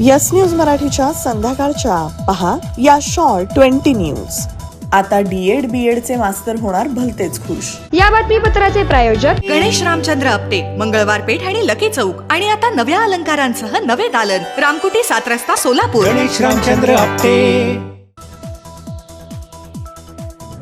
Yes news मराठीच्या संध्याकाळच्या. पहा या शॉर्ट ट्वेंटी न्यूज. आता डीएड बीएड चे मास्तर होणार भलतेच खुश. या बातमीपत्राचे प्रायोजक गणेश रामचंद्र आपटे मंगळवार पेठ आणि लकी चौक. आणि आता नव्या अलंकारांसह नवे दालन. रामकुटी सात रस्ता सोलापूर. गणेश रामचंद्र आपटे.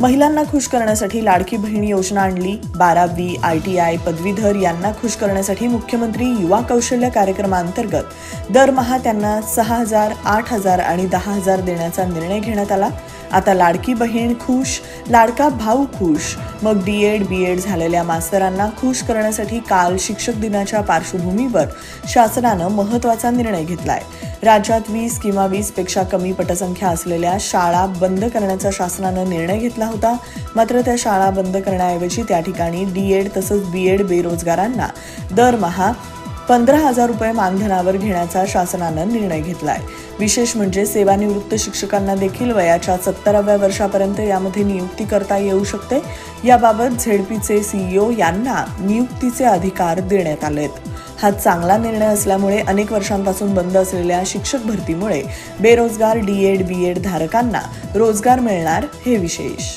महिलांना खुश करण्यासाठी लाडकी बहीण योजना आणली. बारावी आय टी आय पदवीधर यांना खुश करण्यासाठी मुख्यमंत्री युवा कौशल्य कार्यक्रमाअंतर्गत दरमहा त्यांना सहा हजार आठ हजार आणि दहा हजार देण्याचा निर्णय घेण्यात आला. आता लाडकी बहीण खुश लाडका भाऊ खुश. मग डी एड बी एड झालेल्या मास्तरांना खुश करण्यासाठी काल शिक्षक दिनाच्या पार्श्वभूमीवर शासनानं महत्त्वाचा निर्णय घेतलाय. राज्यात वीस किंवा वीसपेक्षा कमी पटसंख्या असलेल्या शाळा बंद करण्याचा शासनानं निर्णय घेतला होता. मात्र त्या शाळा बंद करण्याऐवजी त्या ठिकाणी डी एड तसंच बी एड बेरोजगारांना दरमहा पंधरा हजार रुपये मानधनावर घेण्याचा शासनानं निर्णय घेतलाय. विशेष म्हणजे सेवानिवृत्त शिक्षकांना देखील वयाच्या सत्तराव्या वर्षापर्यंत यामध्ये नियुक्ती करता येऊ शकते. याबाबत झेडपीचे सीईओ यांना नियुक्तीचे अधिकार देण्यात आलेत. हा चांगला निर्णय असल्यामुळे अनेक वर्षांपासून बंद असलेल्या शिक्षक भरतीमुळे बेरोजगार डी एड बी एड धारकांना रोजगार मिळणार हे विशेष.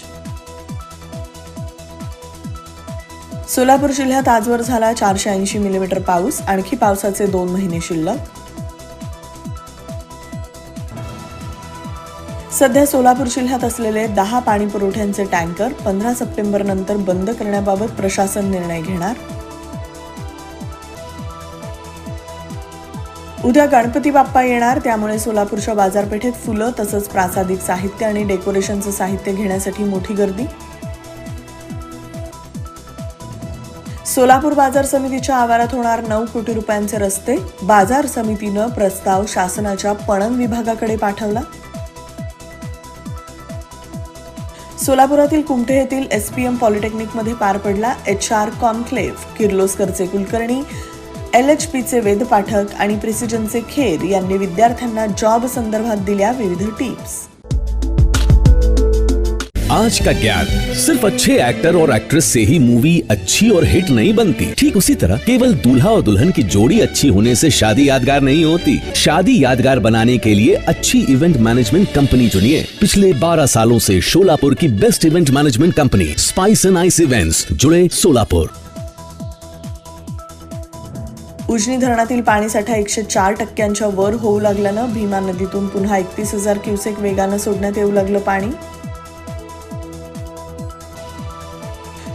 सोलापूर जिल्ह्यात आजवर झाला चारशे ऐंशी मिलीमीटर पाऊस. आणखी पावसाचे दोन महिने शिल्लक. सध्या सोलापूर जिल्ह्यात असलेले दहा पाणी पुरवठ्यांचे टँकर पंधरा सप्टेंबर नंतर बंद करण्याबाबत प्रशासन निर्णय घेणार. उद्या गणपती बाप्पा येणार त्यामुळे सोलापूरच्या बाजारपेठेत फुलं तसंच प्रासादिक साहित्य आणि डेकोरेशनचं साहित्य घेण्यासाठी मोठी गर्दी. सोलापूर बाजार समितीच्या आवारात होणार नऊ कोटी रुपयांचे रस्ते बाजार समितीनं प्रस्ताव शासनाच्या पणन विभागाकडे पाठवला. सोलापुरातील कुमठे येथील एसपीएम पॉलिटेक्निकमध्ये पार पडला एच आर कॉन्क्लेव्ह. किर्लोस्करचे कुलकर्णी एल एच पीचे वेद पाठक आणि प्रिसिजनचे खेर यांनी विद्यार्थ्यांना जॉब संदर्भात दिल्या विविध टिप्स. आज का ज्ञान सिर्फ़ अच्छे एक्टर और एक्ट्रेस से ही मूवी अच्छी और हिट नहीं बनती। ठीक उसी तरह केवल दूल्हा और दुल्हन की जोड़ी अच्छी होने से शादी यादगार नहीं होती। शादी यादगार बनाने के लिए अच्छी इवेंट मैनेजमेंट कंपनी चुनिए। पिछले 12 सालों से शोलापुर की best event management company spice and ice events जुड़े सोलापुर उजनी धरणातील पाणीसाठा एकशे चार टक्क्यांच्या वर होऊ लागल्यानं भीमा नदीतून पुन्हा एकतीस हज़ार क्युसेक वेगानं सोडण्यात येऊ लागलं पाणी.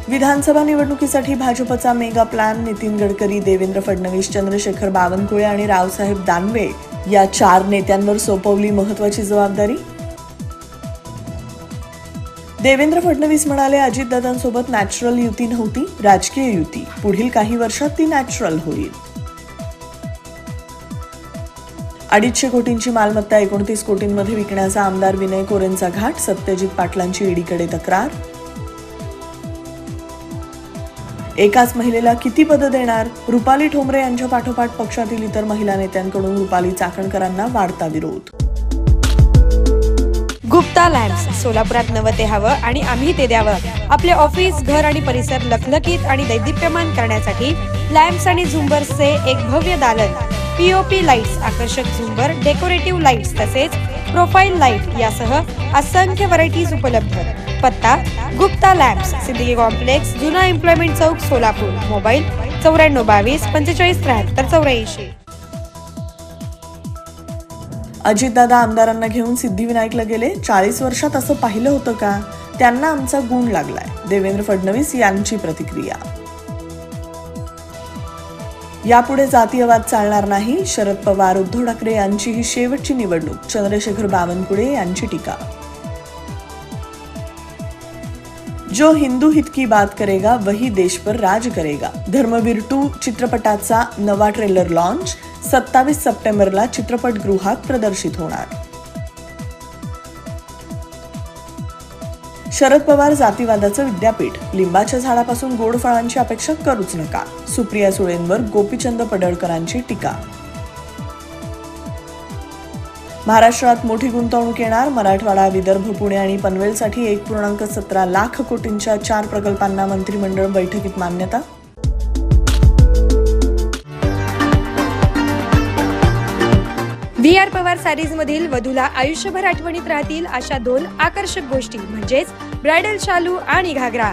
विधानसभा निवडणुकीसाठी भाजपचा मेगा प्लॅन नितीन गडकरी देवेंद्र फडणवीस चंद्रशेखर बावनकुळे आणि रावसाहेब दानवे या चार नेत्यांवर सोपवली महत्वाची जबाबदारी? देवेंद्र फडणवीस म्हणाले अजितदादांसोबत नॅचरल युती नव्हती राजकीय युती. पुढील काही वर्षात ती नॅचरल होईल. अडीचशे कोटींची मालमत्ता एकोणतीस कोटींमध्ये विकण्याचा आमदार विनय कोरेंचा घाट सत्यजित पाटलांची ईडीकडे तक्रार. एकाच महिलेला किती पदं देणार? रुपाली ठोंबरे यांच्या पाठोपाठ पक्षातील इतर महिला नेत्यांकडून रुपाली चाकणकरांना वाढता विरोध. गुप्ता लॅम्प्स सोलापुरात नवं ते हवं आणि आम्ही ते द्यावं. आपले ऑफिस घर आणि परिसर लखलखीत आणि दैदिप्यमान करण्यासाठी लॅम्प्स आणि झुंबर्सचे एक भव्य दालन. पीओपी लाईट्स आकर्षक झुंबर डेकोरेटिव्ह लाईट्स तसेच प्रोफाईल लाइट यासह असंख्य व्हरायटीज उपलब्ध. पत्ता गुप्ता लॅब्स सिद्दीकी कॉम्प्लेक्स जुना एम्प्लॉयमेंट चौक सोलापूर. मोबाईल चौऱ्याण्णव बावीस पंचेचाळीस त्र्याहत्तर चौऱ्याऐंशी. अजितदादा आमदारांना घेऊन सिद्धिविनायकला गेले. चाळीस वर्षात असं पाहिलं होतं का? त्यांना आमचा गुण लागलाय. देवेंद्र फडणवीस यांची प्रतिक्रिया. यापुढे जातीयवाद चालणार नाही. शरद पवार उद्धव ठाकरे यांची ही शेवटची निवडणूक. चंद्रशेखर बावनकुळे यांची टीका. जो हिंदू हित की बात करेगा वही देश पर राज करेगा. धर्मवीर टू चित्रपटाचा नवा ट्रेलर लॉन्च सत्तावीस सप्टेंबरला चित्रपटगृहात प्रदर्शित होणार. शरद पवार जातीवादाचं विद्यापीठ लिंबाच्या झाडापासून गोड फळांची अपेक्षा करूच नका. सुप्रिया सुळेंवर गोपीचंद पडळकरांची टीका. महाराष्ट्रात मोठी गुंतवणूक येणार. मराठवाडा विदर्भ पुणे आणि पनवेलसाठी एक पूर्णांक सतरा लाख कोटींच्या चार प्रकल्पांना मंत्रिमंडळ बैठकीत मान्यता. व्ही आर पवार सॅरीजमधील वधूला आयुष्यभर आठवणीत राहतील अशा दोन आकर्षक गोष्टी म्हणजेच ब्रायडल शालू आणि घागरा.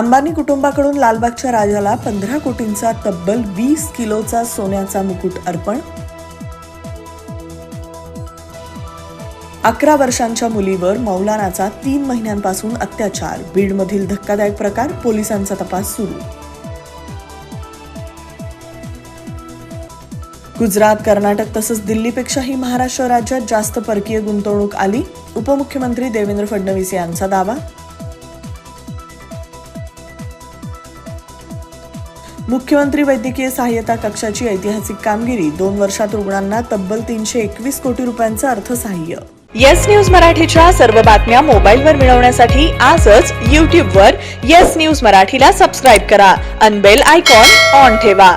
अंबानी कुटुंबाकडून लालबागच्या राजाला पंधरा कोटींचा तब्बल वीस किलोचा सोन्याचा मुकुट अर्पण. अकरा वर्षांच्या मुलीवर मौलानाचा तीन महिन्यांपासून अत्याचार. बीडमधील धक्कादायक प्रकार पोलिसांचा तपास सुरू. गुजरात कर्नाटक तसंच दिल्लीपेक्षाही महाराष्ट्र राज्यात जास्त परकीय गुंतवणूक आली उपमुख्यमंत्री देवेंद्र फडणवीस यांचा दावा. मुख्यमंत्री वैद्यकीय सहाय्यता कक्षाची ऐतिहासिक कामगिरी. दोन वर्षात रुग्णांना तब्बल तीनशे एकवीस कोटी रुपयांचं अर्थसहाय्य. येस न्यूज मराठीच्या सर्व बातम्या मोबाईलवर मिळवण्यासाठी आजच यूट्यूबवर येस न्यूज मराठीला सबस्क्राईब करा. अनबेल आयकॉन ऑन ठेवा.